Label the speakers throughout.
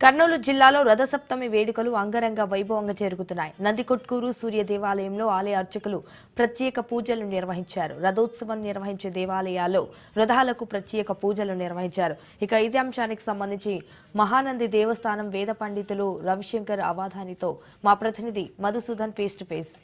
Speaker 1: కర్నూలు జిల్లాలో రథసప్తమి వేడుకలు అంగరంగ వైభవంగా జరుగుతున్నాయి. నందికొట్కూరు సూర్య దేవాలయంలో ఆలయ అర్చకులు ప్రత్యేక పూజలు నిర్వహించారు. రథోత్సవం నిర్వహించే దేవాలయాల్లో రథాలకు ప్రత్యేక పూజలు నిర్వహించారు. ఇక ఇదే అంశానికి సంబంధించి మహానంది దేవస్థానం వేద పండితులు రవిశంకర్ అవాధానితో మా ప్రతినిధి మధుసూదన్ ఫేస్ టు ఫేస్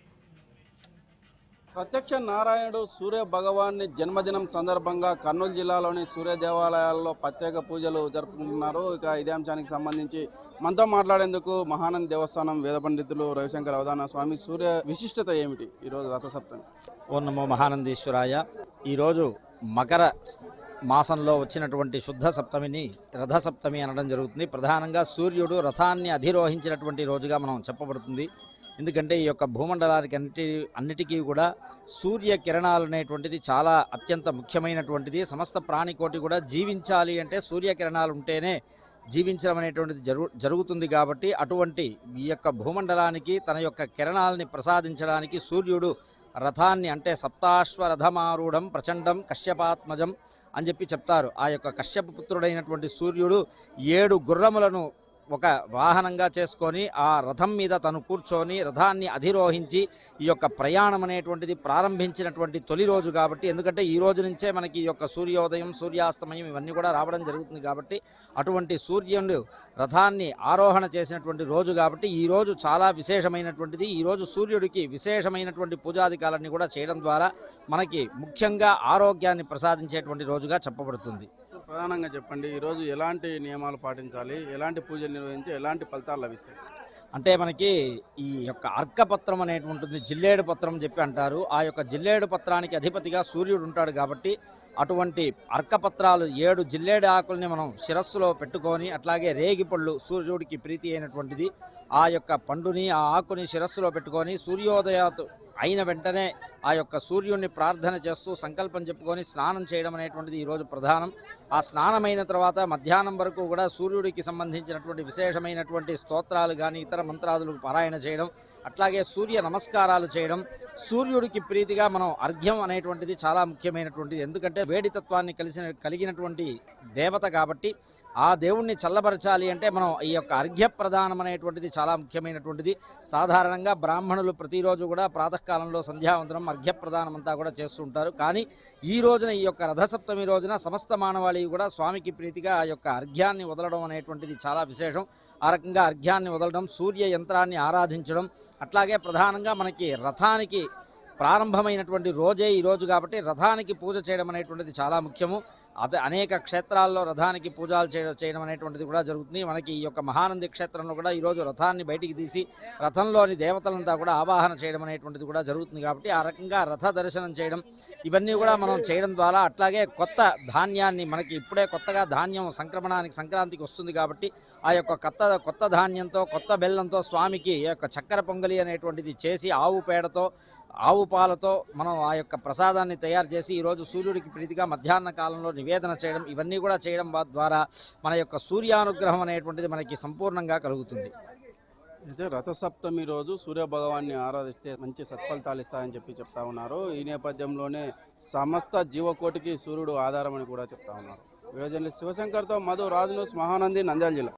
Speaker 2: ప్రత్యక్ష నారాయణుడు సూర్య భగవాన్ని జన్మదినం సందర్భంగా కర్నూలు జిల్లాలోని సూర్య దేవాలయాల్లో ప్రత్యేక పూజలు జరుపుకుంటున్నారు. ఇక ఇదే అంశానికి సంబంధించి మనతో మాట్లాడేందుకు మహానంద దేవస్థానం వేద పండితులు రవిశంకర్ అవధాన స్వామి సూర్య విశిష్టత ఏమిటి? ఈరోజు రథసప్తమి.
Speaker 3: ఓ నమో మహానందీశ్వరాయ. ఈరోజు మకర మాసంలో వచ్చినటువంటి శుద్ధ సప్తమిని రథసప్తమి అనడం జరుగుతుంది. ప్రధానంగా సూర్యుడు రథాన్ని అధిరోహించినటువంటి రోజుగా మనం చెప్పబడుతుంది. ఎందుకంటే ఈ యొక్క భూమండలానికి అన్నిటి అన్నిటికీ కూడా సూర్య కిరణాలు అనేటువంటిది చాలా అత్యంత ముఖ్యమైనటువంటిది. సమస్త ప్రాణికోటి కూడా జీవించాలి అంటే సూర్యకిరణాలు ఉంటేనే జీవించడం అనేటువంటిది జరుగు జరుగుతుంది కాబట్టి అటువంటి ఈ యొక్క భూమండలానికి తన యొక్క కిరణాలని ప్రసాదించడానికి సూర్యుడు రథాన్ని అంటే సప్తాశ్వరథమారూఢం ప్రచండం కశ్యపాత్మజం అని చెప్పి చెప్తారు. ఆ యొక్క కశ్యప పుత్రుడైనటువంటి సూర్యుడు ఏడు గుర్రములను ఒక వాహనంగా చేసుకొని ఆ రథం మీద తను కూర్చొని రథాన్ని అధిరోహించి ఈ యొక్క ప్రయాణం అనేటువంటిది ప్రారంభించినటువంటి తొలి రోజు కాబట్టి ఎందుకంటే ఈ రోజు నుంచే మనకి ఈ యొక్క సూర్యోదయం సూర్యాస్తమయం ఇవన్నీ కూడా రావడం జరుగుతుంది కాబట్టి అటువంటి సూర్యుడు రథాన్ని ఆరోహణ చేసినటువంటి రోజు కాబట్టి ఈ రోజు చాలా విశేషమైనటువంటిది. ఈ రోజు సూర్యుడికి విశేషమైనటువంటి పూజాధికాలన్నీ కూడా చేయడం ద్వారా మనకి ముఖ్యంగా ఆరోగ్యాన్ని ప్రసాదించేటువంటి రోజుగా చెప్పబడుతుంది.
Speaker 2: ప్రధానంగా చెప్పండి ఈరోజు ఎలాంటి నియమాలు పాటించాలి ఎలాంటి పూజలు నిర్వహించి ఎలాంటి ఫలితాలు లభిస్తాయి?
Speaker 3: అంటే మనకి ఈ యొక్క అర్కపత్రం అనేటువంటిది ఉంటుంది జిల్లేడు పత్రం చెప్పి అంటారు. ఆ యొక్క జిల్లేడు పత్రానికి అధిపతిగా సూర్యుడు ఉంటాడు కాబట్టి అటువంటి అర్కపత్రాలు ఏడు జిల్లేడు ఆకుల్ని మనం శిరస్సులో పెట్టుకొని అట్లాగే రేగిపళ్ళు సూర్యుడికి ప్రీతి అయినటువంటిది ఆ యొక్క పండుని ఆ ఆకుని శిరస్సులో పెట్టుకొని సూర్యోదయాతో అయిన వెంటనే ఆ యొక్క సూర్యుడిని ప్రార్థన చేస్తూ సంకల్పం చెప్పుకొని స్నానం చేయడం అనేటువంటిది ఈరోజు ప్రధానం. ఆ స్నానమైన తర్వాత మధ్యాహ్నం వరకు కూడా సూర్యుడికి సంబంధించినటువంటి విశేషమైనటువంటి స్తోత్రాలు కానీ ఇతర మంత్రాదులు పారాయణ చేయడం అట్లాగే సూర్య నమస్కారాలు చేయడం సూర్యుడికి ప్రీతిగా మనం అర్ఘ్యం అనేటువంటిది చాలా ముఖ్యమైనటువంటిది. ఎందుకంటే వేడితత్వాన్ని కలిసిన కలిగినటువంటి దేవత కాబట్టి ఆ దేవుణ్ణి చల్లబరచాలి అంటే మనం ఈ యొక్క అర్ఘ్య ప్రదానం అనేటువంటిది చాలా ముఖ్యమైనటువంటిది. సాధారణంగా బ్రాహ్మణులు ప్రతిరోజు కూడా ప్రాతకాలంలో సంధ్యావందనం అర్ఘ్య ప్రదానం అంతా కూడా చేస్తుంటారు కానీ ఈ రోజున ఈ యొక్క రథసప్తమి రోజున సమస్త మానవాళి కూడా స్వామికి ప్రీతిగా ఆ యొక్క అర్ఘ్యాన్ని వదలడం అనేటువంటిది చాలా విశేషం. ఆ రకంగా అర్ఘ్యాన్ని వదలడం సూర్య యంత్రాన్ని ఆరాధించడం అట్లాగే ప్రధానంగా మనకి రథానికి ప్రారంభమైనటువంటి రోజే ఈరోజు కాబట్టి రథానికి పూజ చేయడం అనేటువంటిది చాలా ముఖ్యము. అదే అనేక క్షేత్రాల్లో రథానికి పూజలు చేయడం చేయడం అనేటువంటిది కూడా జరుగుతుంది. మనకి ఈ యొక్క మహానంది క్షేత్రంలో కూడా ఈరోజు రథాన్ని బయటికి తీసి రథంలోని దేవతలంతా కూడా ఆవాహన చేయడం అనేటువంటిది కూడా జరుగుతుంది కాబట్టి ఆ రకంగా రథ దర్శనం చేయడం ఇవన్నీ కూడా మనం చేయడం ద్వారా అట్లాగే కొత్త ధాన్యాన్ని మనకి ఇప్పుడే కొత్తగా ధాన్యం సంక్రమణానికి సంక్రాంతికి వస్తుంది కాబట్టి ఆ యొక్క కొత్త కొత్త ధాన్యంతో కొత్త బెల్లంతో స్వామికి యొక్క చక్కెర పొంగలి అనేటువంటిది చేసి ఆవు పేడతో ఆవు పాలతో మనం ఆ యొక్క ప్రసాదాన్ని తయారు చేసి ఈరోజు సూర్యుడికి ప్రీతిగా మధ్యాహ్న కాలంలో నివేదన చేయడం ఇవన్నీ కూడా చేయడం ద్వారా మన యొక్క సూర్యానుగ్రహం అనేటువంటిది మనకి సంపూర్ణంగా కలుగుతుంది.
Speaker 2: అయితే రథసప్తమి రోజు సూర్య భగవాన్ని ఆరాధిస్తే మంచి సత్ఫలితాలు ఇస్తాయని చెప్పి చెప్తా ఉన్నారు. ఈ నేపథ్యంలోనే సమస్త జీవకోటికి సూర్యుడు ఆధారం అని కూడా చెప్తా ఉన్నారు. వీడియో జర్నలిస్ట్ శివశంకర్తో మధు రాజు న్యూస్ మహానంది నంద్యాల జిల్లా.